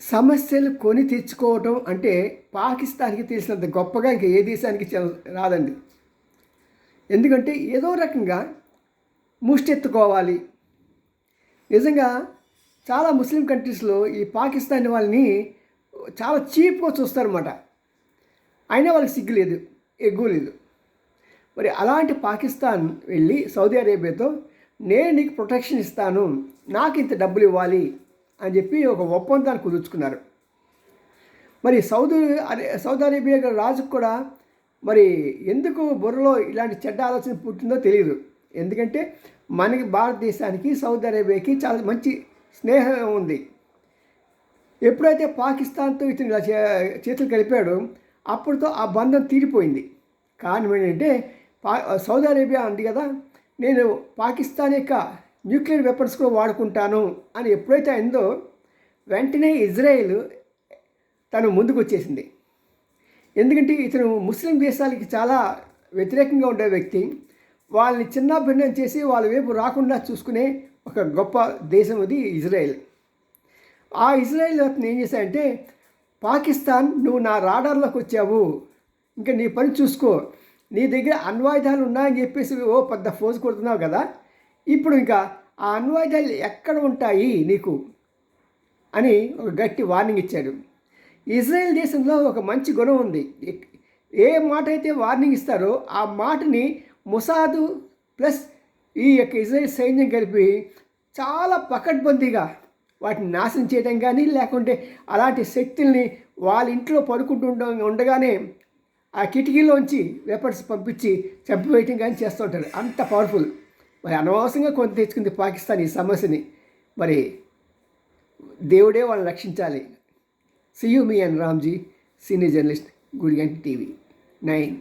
సమస్యలు కొని తెచ్చుకోవటం అంటే పాకిస్తాన్కి తెలిసినంత గొప్పగా ఇంకా ఏ దేశానికి రాదండి. ఎందుకంటే ఏదో రకంగా ముష్టెత్తుకోవాలి. నిజంగా చాలా ముస్లిం కంట్రీస్లో ఈ పాకిస్తాన్ వాళ్ళని చాలా చీప్గా చూస్తారన్నమాట. అయినా వాళ్ళకి సిగ్గు లేదు ఎగ్గు లేదు. మరి అలాంటి పాకిస్తాన్ వెళ్ళి సౌదీ అరేబియాతో నేను నీకు ప్రొటెక్షన్ ఇస్తాను నాకు ఇంత డబ్బులు ఇవ్వాలి అని చెప్పి ఒక ఒప్పందాన్ని కుదుర్చుకున్నారు. మరి సౌదీ సౌదీ అరేబియా రాజుకు కూడా మరి ఎందుకు బుర్రలో ఇలాంటి చెడ్డ ఆలోచన పుట్టిందో తెలియదు ఎందుకంటే మనకి భారతదేశానికి సౌదీ అరేబియాకి చాలా మంచి స్నేహం ఉంది. ఎప్పుడైతే పాకిస్తాన్తో ఇతను ఇలా చే- చేతులు కలిపాడో అప్పుడుతో ఆ బంధం తీరిపోయింది. కారణం ఏంటంటే పా సౌదీ అరేబియా ఉంది కదా నేను పాకిస్తాన్ యొక్క న్యూక్లియర్ వెపన్స్ కూడా వాడుకుంటాను అని ఎప్పుడైతే అయిందో వెంటనే ఇజ్రాయెల్ తను ముందుకు వచ్చేసింది ఎందుకంటే ఇతను ముస్లిం దేశాలకి చాలా వ్యతిరేకంగా ఉండే వ్యక్తి. వాళ్ళని చిన్న భిన్నం చేసి వాళ్ళ వైపు రాకుండా చూసుకునే ఒక గొప్ప దేశం అది ఇజ్రాయెల్. ఆ ఇజ్రాయెల్ అతను ఏం చేశాడంటే పాకిస్తాన్ నువ్వు నా రాడార్లోకి వచ్చావు. ఇంకా నీ పని చూసుకో. నీ దగ్గర అణ్వాయుధాలు ఉన్నాయని చెప్పేసి ఓ పెద్ద ఫోజు కొడుతున్నావు కదా. ఇప్పుడు ఇంకా ఆ అణ్వాయుధాలు ఎక్కడ ఉంటాయి నీకు? అని ఒక గట్టి వార్నింగ్ ఇచ్చాడు. ఇజ్రాయెల్ దేశంలో ఒక మంచి గుణం ఉంది. ఏ మాట అయితే వార్నింగ్ ఇస్తారో ఆ మాటని ముసాదు ప్లస్ ఈ యొక్క ఇజ్రాయెల్ సైన్యం కలిపి చాలా పకడ్బందీగా వాటిని నాశనం చేయడం కానీ లేకుంటే అలాంటి శక్తుల్ని వాళ్ళ ఇంట్లో పడుకుంటూ ఉండగానే ఆ కిటికీలోంచి వెపర్స్ పంపించి చంపివేయటం కానీ చేస్తూ ఉంటారు అంత పవర్ఫుల్ మరి అనవసరంగా కొంత తెచ్చుకుంది పాకిస్తాన్ ఈ సమస్యని. మరి దేవుడే వాళ్ళని రక్షించాలి. Cu me and Ramji senior journalist Gudiganti TV nine